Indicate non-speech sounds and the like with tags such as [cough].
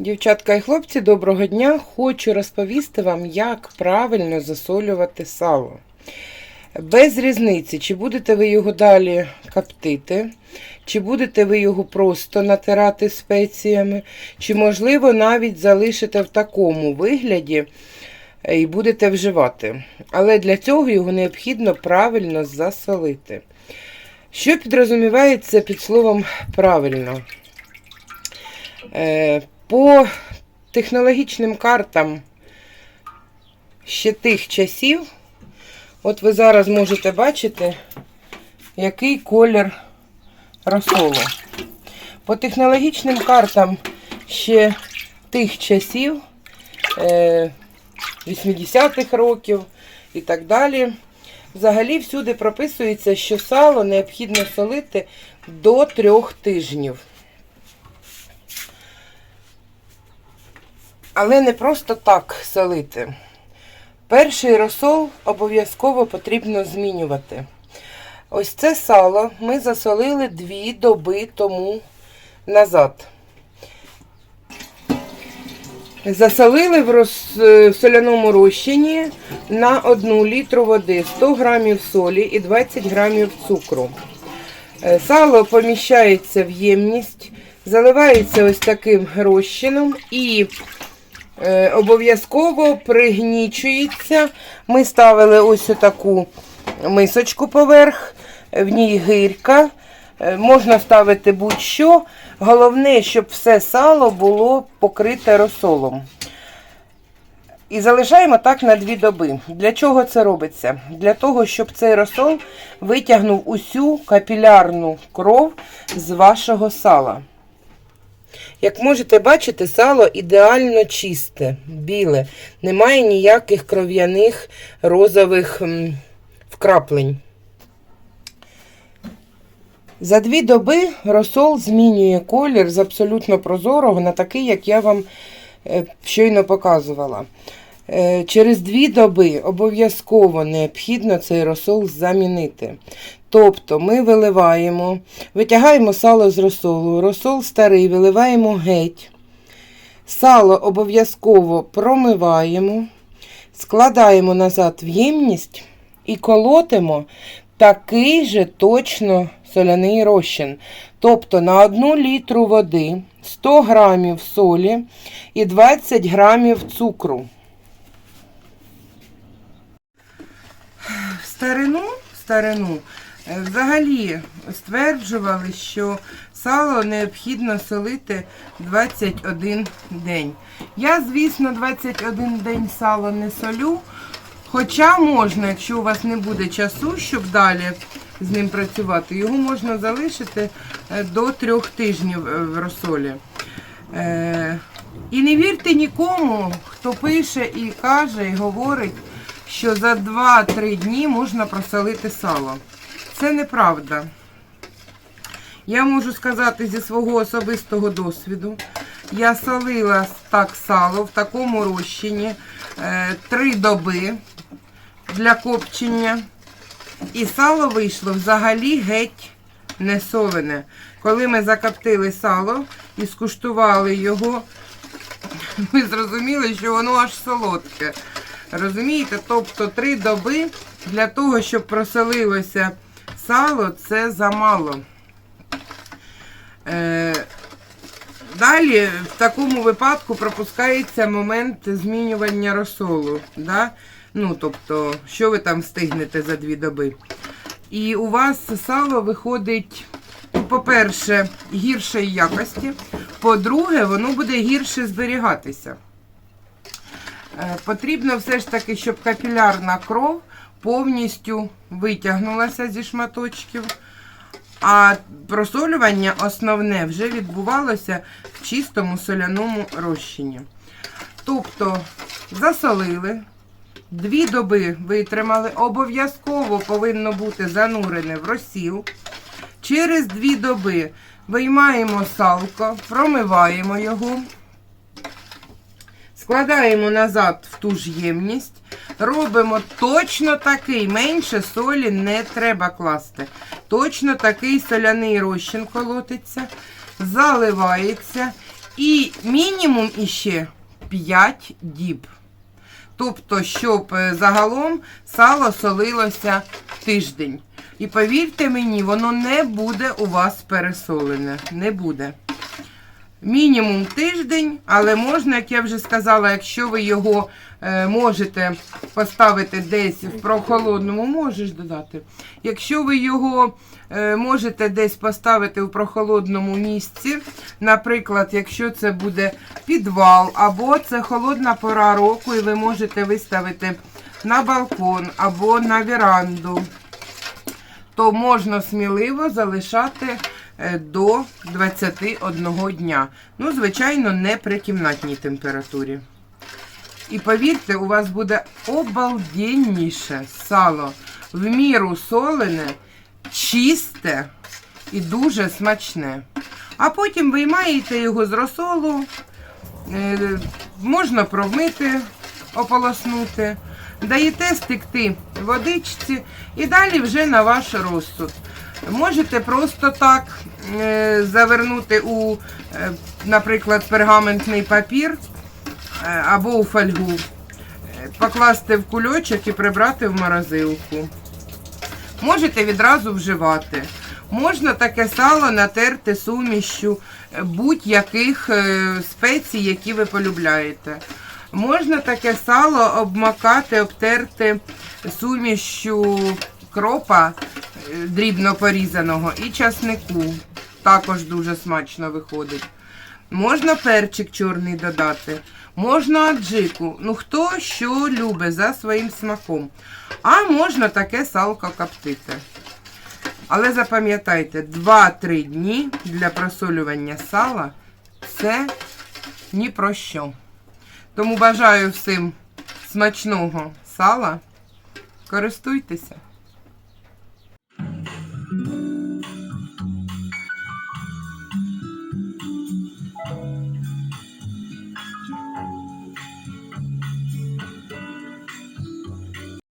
Дівчатка і хлопці, доброго дня! Хочу розповісти вам, як правильно засолювати сало. Без різниці, чи будете ви його далі коптити, чи будете ви його просто натирати спеціями, чи, можливо, навіть залишите в такому вигляді е, і будете вживати. Але для цього його необхідно правильно засолити. Що підрозумівається під словом правильно? Е, По технологічним картам ще тих часів, от ви зараз можете бачити, який колір розсолу. По технологічним картам ще тих часів, е, 80-х років і так далі. Взагалі всюди прописується, що сало необхідно солити до трьох тижнів. Але не просто так солити. Перший розсол обов'язково потрібно змінювати. Ось це сало ми засолили дві доби тому назад. Засолили в, роз... в соляному розчині на 1 літру води 100 грамів солі і 20 грамів цукру. Е, Сало поміщається в ємність, заливається ось таким розчином і обов'язково пригнічується. Ми ставили ось таку мисочку поверх, в ній гирька. Е, Можна ставити будь-що. Головне, щоб все сало було покрите розсолом. І залишаємо так на дві доби. Для чого це робиться? Для того, щоб цей розсол витягнув усю капілярну кров з вашого сала. Як можете бачити, сало ідеально чисте, біле, немає ніяких кров'яних розових вкраплень. За дві доби розсол змінює колір з абсолютно прозорого на такий, як я вам е, щойно показувала. Е, Через дві доби обов'язково необхідно цей розсол замінити. Тобто ми виливаємо, витягаємо сало з розсолу, розсол старий виливаємо геть. Сало обов'язково промиваємо, складаємо назад в ємність і колотимо такий же точно соляний розчин. Тобто на 1 літру води 100 грамів солі і 20 грамів цукру. В старину, в старину взагалі стверджували, що сало необхідно солити 21 день. Я, звісно, 21 день сало не солю. Хоча можна, якщо у вас не буде часу, щоб далі з ним працювати, його можна залишити е, до трьох тижнів е, в розсолі. Е, І не вірте нікому, хто пише і каже, і говорить, що за 2-3 дні можна просолити сало. Це неправда. Я можу сказати зі свого особистого досвіду. Я солила так сало в такому розчині е, три доби для копчення. І сало вийшло взагалі геть не солене. Коли ми закоптили сало і скуштували його, [laughs] ми зрозуміли, що воно аж солодке. Розумієте? Тобто три доби для того, щоб просолилося сало, це замало. Е, Далі в такому випадку пропускається момент змінювання розсолу. Да? Ну, тобто, що ви там встигнете за дві доби. І у вас сало виходить, по-перше, гіршої якості. По-друге, воно буде гірше зберігатися. Е, Потрібно все ж таки, щоб капілярна кров повністю витягнулася зі шматочків. А просолювання основне вже відбувалося в чистому соляному розчині. Тобто засолили, дві доби витримали, обов'язково повинно бути занурене в розсіл. Через дві доби виймаємо салко, промиваємо його, складаємо назад в ту ж ємність. Робимо точно такий, менше солі не треба класти. Точно такий соляний розчин колотиться, заливається І мінімум іще 5 діб. Тобто, щоб е, загалом сало солилося тиждень. І повірте мені, воно не буде у вас пересолене. Не буде. Мінімум тиждень, але можна, як я вже сказала, якщо ви його е, можете поставити десь в прохолодному, можеш додати. Якщо ви його е, можете десь поставити в прохолодному місці, наприклад, якщо це буде підвал, або це холодна пора року, і ви можете виставити на балкон або на веранду, то можна сміливо залишати до 21 дня. Ну, звичайно, не при кімнатній температурі. І повірте, у вас буде обалденніше сало, в міру солене, чисте і дуже смачне. А потім виймаєте його з розсолу, е, можна промити, ополоснути, даєте стекти водичці і далі вже на ваш розсуд. Можете просто так е, завернути у, е, наприклад, пергаментний папір е, або у фольгу, покласти в кульочок і прибрати в морозилку. Можете відразу вживати. Можна таке сало натерти сумішю будь-яких спецій, які ви полюбляєте. Можна таке сало обмакати, обтерти сумішю кропа дрібно порізаного і часнику. Також дуже смачно виходить. Можна перчик чорний додати, можна аджику. Ну хто що любить за своїм смаком. А можна таке салко коптити. Але запам'ятайте, 2-3 дні для просолювання сала це ні про що. Тому бажаю всім смачного сала. Користуйтеся.